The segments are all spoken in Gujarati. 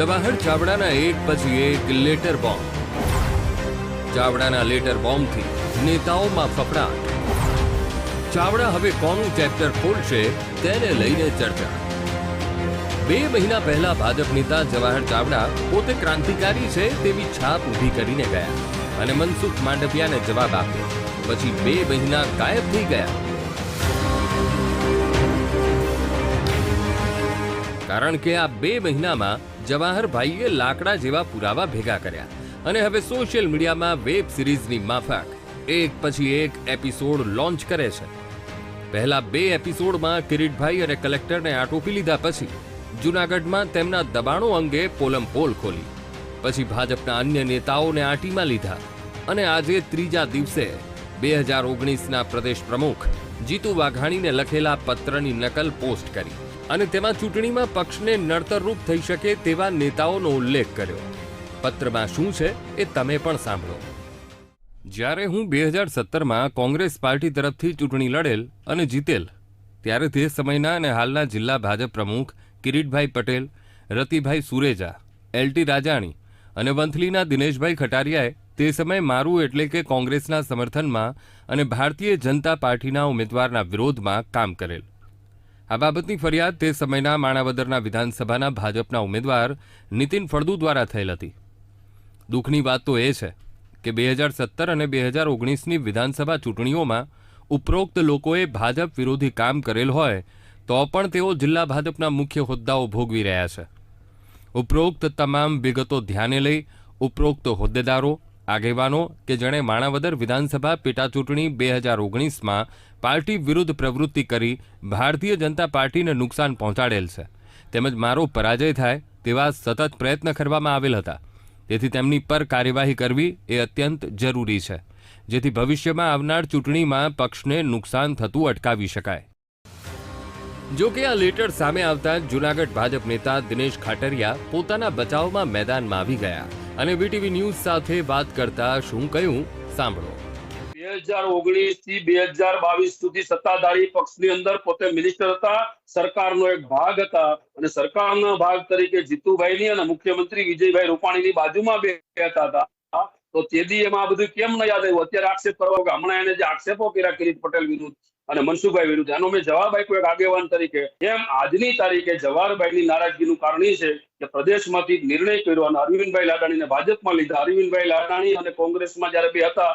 જવાહર ચાવડાના એક પછી એક લેટર બોમ્બ. ચાવડાના લેટર બોમ્બથી નેતાઓમાં ફફડાટ. ચાવડા હવે કોનું ચેપ્ટર ખોલશે તેને લઈને ચર્ચા. બે મહિના પહેલા ભાજપ નેતા જવાહર ચાવડા પોતે ક્રાંતિકારી છે તેવી છાપ ઊભી કરીને ગયા અને મનસુખ માંડવિયાને જવાબ આપ્યો. પછી બે મહિના ગાયબ થઈ ગયા. કારણ કે આ બે મહિનામાં જવાહરભાઈએ લાકડા જેવા પુરાવા ભેગા કર્યા. અને હવે સોશિયલ મીડિયામાં વેબ સિરીઝની માફક. એક પછી એક એપિસોડ લોન્ચ કરે છે. પહેલા બે એપિસોડમાં કિરીટભાઈ અને કલેક્ટરને આટોપી લીધા પછી જૂનાગઢમાં તેમના દબાણો અંગે પોલમ પોલ ખોલી. પછી ભાજપના અન્ય નેતાઓને આટીમાં લીધા. અને આજે ત્રીજા દિવસે બે હજાર ઓગણીસના પ્રદેશ પ્રમુખ જીતુ વાઘાણીને લખેલા પત્રની નકલ પોસ્ટ કરી. અને તેમાં ચૂંટણીમાં પક્ષને નડતરરૂપ થઈ શકે તેવા નેતાઓનો ઉલ્લેખ કર્યો. પત્રમાં શું છે એ તમે પણ સાંભળો. જ્યારે હું બે હજાર સત્તરમાં કોંગ્રેસ પાર્ટી તરફથી ચૂંટણી લડેલ અને જીતેલ, ત્યારે તે સમયના અને હાલના જિલ્લા ભાજપ પ્રમુખ કિરીટભાઈ પટેલ, રતિભાઈ સુરેજા એલટી રાજાણી અને વંથલીના દિનેશભાઈ ખટારિયાએ તે સમયે મારું એટલે કે કોંગ્રેસના સમર્થનમાં અને ભારતીય જનતા પાર્ટીના ઉમેદવારના વિરોધમાં કામ કરેલ. આ બાબતની ફરિયાદ તે સમયના માણાવદરના વિધાનસભાના ભાજપના ઉમેદવાર નીતિન ફળદુ દ્વારા થયેલ હતી. દુઃખની વાત તો એ છે કે બે હજાર સત્તર અને બે હજાર ઓગણીસની વિધાનસભા ચૂંટણીઓમાં ઉપરોક્ત લોકોએ ભાજપ વિરોધી કામ કરેલ હોય તો પણ તેઓ જિલ્લા ભાજપના મુખ્ય હોદ્દાઓ ભોગવી રહ્યા છે. ઉપરોક્ત તમામ વિગતો ધ્યાને લઈ ઉપરોક્ત હોદ્દેદારો આગેવાનો કે જેણે માણાવદર વિધાનસભા પેટાચૂંટણી બે હજાર ઓગણીસમાં પાર્ટી વિરુદ્ધ પ્રવૃત્તિ કરી ભારતીય જનતા પાર્ટીને નુકસાન પહોંચાડેલ છે. તેમજ મારો પરાજય થાય તેવા સતત પ્રયત્ન કરવામાં આવેલ હતા. તેથી તેમની પર કાર્યવાહી કરવી એ અત્યંત જરૂરી છે, જેથી ભવિષ્યમાં આવનાર ચૂંટણીમાં પક્ષને નુકસાન થતું અટકાવી શકાય. જો કે આ લેટર સામે આવતા જૂનાગઢ ભાજપ નેતા દિનેશ ખાટરિયા પોતાના બચાવમાં મેદાનમાં આવી ગયા. અને બીટીવી ન્યૂઝ સાથે વાત કરતા શું કહ્યું? સાંભળો. બે હજાર ઓગણીસથી બે હજાર બાવીસ સુધી સત્તાધારી પક્ષની અંદર પોતે મિનિસ્ટર હતા, સરકારનો એક ભાગ હતા અને સરકારના ભાગ તરીકે જીતુભાઈની અને મુખ્યમંત્રી વિજયભાઈ રૂપાણીની બાજુમાં બેઠા હતા તો તેથી એમાં બધું કેમ ન યાદ આવ્યું? અત્યારે આક્ષેપ કરવા કે હમણાં એને જે આક્ષેપો કર્યા કિરીટ પટેલ વિરુદ્ધ અને મનસુખભાઈ વિરુદ્ધ, એનો મેં જવાબ આપ્યો એક આગેવાન તરીકે. એમ આજની તારીખે જવાહરભાઈની નારાજગીનું કારણ એ છે કે પ્રદેશમાંથી નિર્ણય કર્યો અને અરવિંદભાઈ લાડાણીને ભાજપમાં લીધા. અરવિંદભાઈ લાડાણી અને કોંગ્રેસમાં જયારે બે હતા,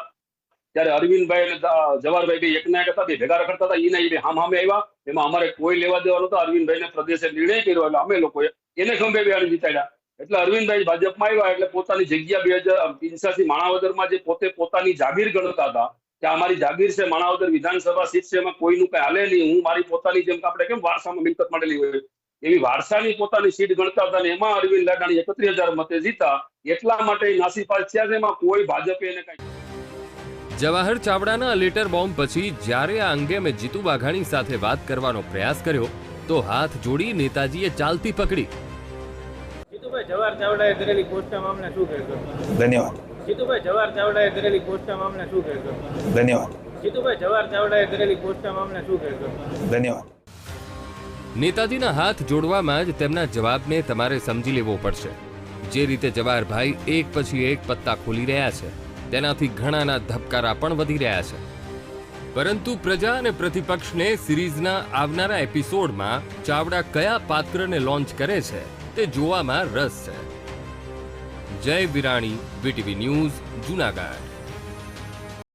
ત્યારે અરવિંદભાઈ અને જવાહરભાઈ બે એકનાયક હતા, બે ભેગા કરતા હતા. ઈને એ બે હામ હામે આવ્યા. એમાં અમારે કોઈ લેવા દેવા નતો અરવિંદભાઈને પ્રદેશે નિર્ણય કર્યો એટલે અમે લોકોએ એને ખંભે બેહાડી જીતાડ્યા. એટલે અરવિંદભાઈ ભાજપમાં આવ્યા એટલે પોતાની જગ્યા બે હજાર પંચ્યાસી માણાવદરમાં જે પોતે પોતાની જાગીર ગણતા હતા કે અમારી જાગીર છે માણાવદર વિધાનસભા સીટ છે, એમાં કોઈનું કઈ હાલે નહીં. હું મારી પોતાની જેમ આપણે કેમ વારસામાં મિલકત મળેલી હોય? એવી વારસાની પોતાની સીટ ગણતા હતા અને એમાં અરવિંદ લાડાણી એકત્રીસ હજાર મતે જીતા. એટલા માટે એ નાસીપાસ થયા છે એમાં કોઈ ભાજપે એને કઈ જવાહર ચાવડાના લેટર બોમ્બ પછી જ્યારે આ અંગે મેં જીતુ વાઘાણી સાથે વાત કરવાનો પ્રયાસ કર્યો તો હાથ જોડી નેતાજીએ ચાલતી પકડી. જીતુભાઈ જવાહર ચાવડાએ કરેલી પોસ્ટના મામલે શું કહેશો ધન્યવાદ. જીતુભાઈ જવાહર ચાવડાએ કરેલી પોસ્ટના મામલે શું કહેશો ધન્યવાદ. જીતુભાઈ જવાહર ચાવડાએ કરેલી પોસ્ટના મામલે શું કહેશો ધન્યવાદ. નેતાજીના હાથ જોડવામાં જ તેમના જવાબને તમારે સમજી લેવો પડશે. જે રીતે જવાહરભાઈ એક પછી એક પત્તા ખોલી રહ્યા છે, તેનાથી ઘણાના ધબકારા પણ વધી રહ્યા છે. પરંતુ પ્રજા અને પ્રતિપક્ષને સિરીઝના આવનારા એપિસોડમાં ચાવડા કયા પાત્રને લોન્ચ કરે છે, તે જોવામાં રસ છે. જય વિરાણી, વીટીવી ન્યૂઝ, જુનાગઢ.